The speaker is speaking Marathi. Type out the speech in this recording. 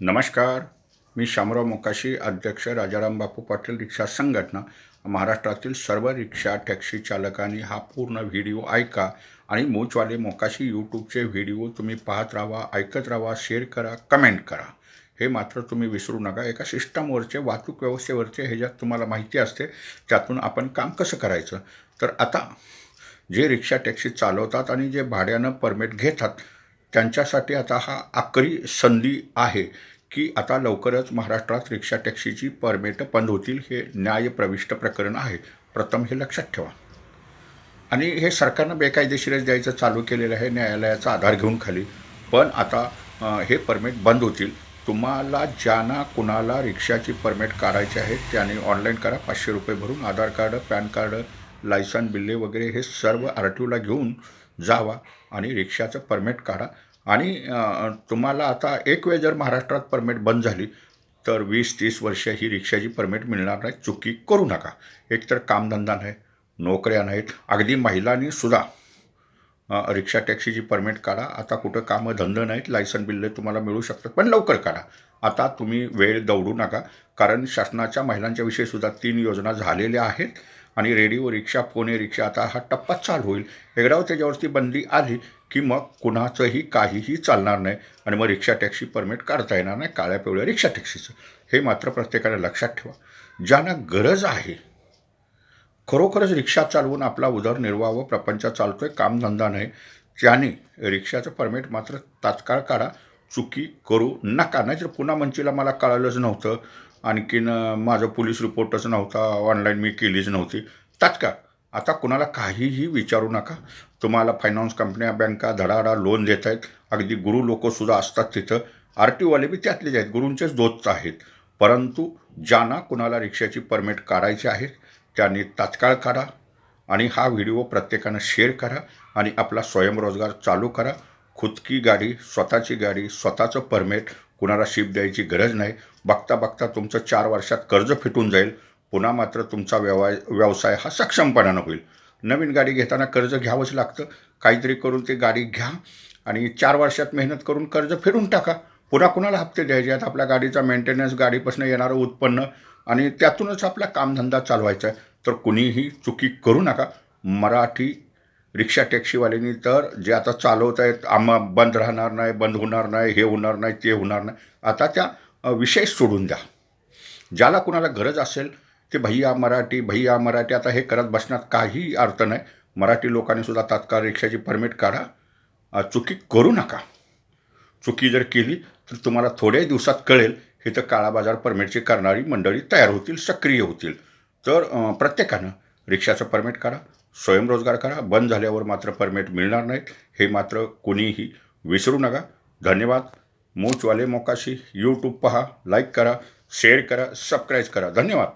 नमस्कार. मी शामराव मोकाशी अध्यक्ष राजाराम बापू पाटील रिक्षा संघटना. महाराष्ट्रातील सर्व रिक्षा टॅक्सी चालकांनी हा पूर्ण व्हिडिओ ऐका आणि मोचवाले मोकाशी यूट्यूबचे व्हिडिओ तुम्ही पाहत राहा ऐकत राहा शेअर करा कमेंट करा. हे मात्र तुम्ही विसरू नका. एका सिस्टमवरचे वाहतूक व्यवस्थेवरचे ह्याच्यात तुम्हाला माहिती असते त्यातून आपण काम कसं करायचं? तर आता जे रिक्षा टॅक्सी चालवतात आणि जे भाड्यानं परमिट घेतात त्यांच्यासाठी आता हा आकरी संधी आहे की आता लवकरच महाराष्ट्रात रिक्षा टॅक्सीची परमिट बंद होतील हे न्यायप्रविष्ट प्रकरण आहे. प्रथम हे लक्षात ठेवा. आणि हे सरकारनं बेकायदेशीरच द्यायचं चालू केलेलं आहे न्यायालयाचा आधार घेऊन खाली. पण आता हे परमिट बंद होतील. तुम्हाला ज्यांना कुणाला रिक्षाची परमिट काढायची आहे त्याने ऑनलाईन करा. पाचशे रुपये भरून Aadhaar card PAN card licence बिल्ले वगैरे हे सर्व आर टी ओला घेऊन जावा आणि रिक्षाचं परमिट काढा. आणि तुम्हाला आता एक वेळ जर महाराष्ट्रात परमिट बंद झाली तर वीस तीस वर्ष ही रिक्षाची परमिट मिळणार नाही. चुकी करू नका. एकतर कामधंदा नाही नोकऱ्या नाहीत. अगदी महिलांनी सुद्धा रिक्षा टॅक्सीची परमिट काढा. आता कुठं कामं धंदे नाहीत लायसन बिल्ले तुम्हाला मिळू शकतात पण लवकर काढा. आता तुम्ही वेळ दौडू नका. कारण शासनाच्या महिलांच्या विषयीसुद्धा तीन योजना झालेल्या आहेत. आणि रेडिओ रिक्षा पुणे रिक्षा आता हा टप्पा चालू होईल. एकदा त्याच्यावरती बंदी आली की मग कुणाचंही काहीही चालणार नाही आणि मग रिक्षा टॅक्सी परमिट काढता येणार नाही काळ्या पिवळ्या रिक्षा टॅक्सीचं. हे मात्र प्रत्येकाने लक्षात ठेवा. ज्यांना गरज आहे खरोखरच रिक्षा चालवून आपला उदरनिर्वाह व प्रपंच चालतो आहे कामधंदा नाही त्याने रिक्षाचं परमिट मात्र तात्काळ काढा. चुकी करू नका. नाहीतर पुन्हा मंचीला मला कळालंच नव्हतं. आणखीन माझा माझं पोलीस रिपोर्टच नव्हता ऑनलाईन मी केलीच नव्हती. तात्काळ आता कुणाला काहीही विचारू नका. तुम्हाला फायनान्स कंपन्या बँका धडाधडा लोन देत आहेत. अगदी गुरु लोकसुद्धा असतात तिथं. आर टीवाले बी त्यातलेच आहेत. गुरूंचेच दोस्त आहेत. परंतु ज्यांना कुणाला रिक्षाची परमिट काढायची आहे त्यांनी तात्काळ काढा आणि हा व्हिडिओ प्रत्येकानं शेअर करा आणि आपला स्वयंरोजगार चालू करा. खुदकी गाडी स्वतःची गाडी स्वतःचं परमिट कुणाला शिप द्यायची गरज नाही. बघता बघता तुमचं चार वर्षात कर्ज फिटून जाईल. पुन्हा मात्र तुमचा व्यवसाय व्यवसाय हा सक्षमपणानं होईल. नवीन गाडी घेताना कर्ज घ्यावंच लागतं. काहीतरी करून ती गाडी घ्या आणि चार वर्षात मेहनत करून कर्ज फेडून टाका. पुन्हा कुणाला हप्ते द्यायचे? आहेत आपल्या गाडीचा मेंटेनन्स गाडीपासून येणारं उत्पन्न आणि त्यातूनच आपला कामधंदा चालवायचा आहे. तर कुणीही चुकी करू नका. मराठी रिक्षा टॅक्सीवाल्यांनी तर जे आता चालवत आहेत आम्हा बंद राहणार नाही बंद होणार नाही हे होणार नाही ते होणार नाही. आता त्या विषय सोडून द्या. ज्याला कुणाला गरज असेल ते भैया मराठी भैया मराठी आता हे करत बसण्यात काही अर्थ नाही. मराठी लोकांनी सुद्धा तात्काळ रिक्षाची परमिट काढा. चुकी करू नका. चुकी जर केली तर तुम्हाला थोड्याही दिवसात कळेल हे तर काळा बाजार परमिटची करणारी मंडळी तयार होतील सक्रिय होतील. तर प्रत्येकानं रिक्षाचं परमिट काढा. स्वयंरोजगार करा. बंद झाल्यावर मात्र परमिट मिळणार नाहीत. हे मात्र कोणीही विसरू नका. धन्यवाद. मोचवाले मोकाशी यूट्यूब पहा. लाईक करा. शेअर करा. सबस्क्राईब करा. धन्यवाद.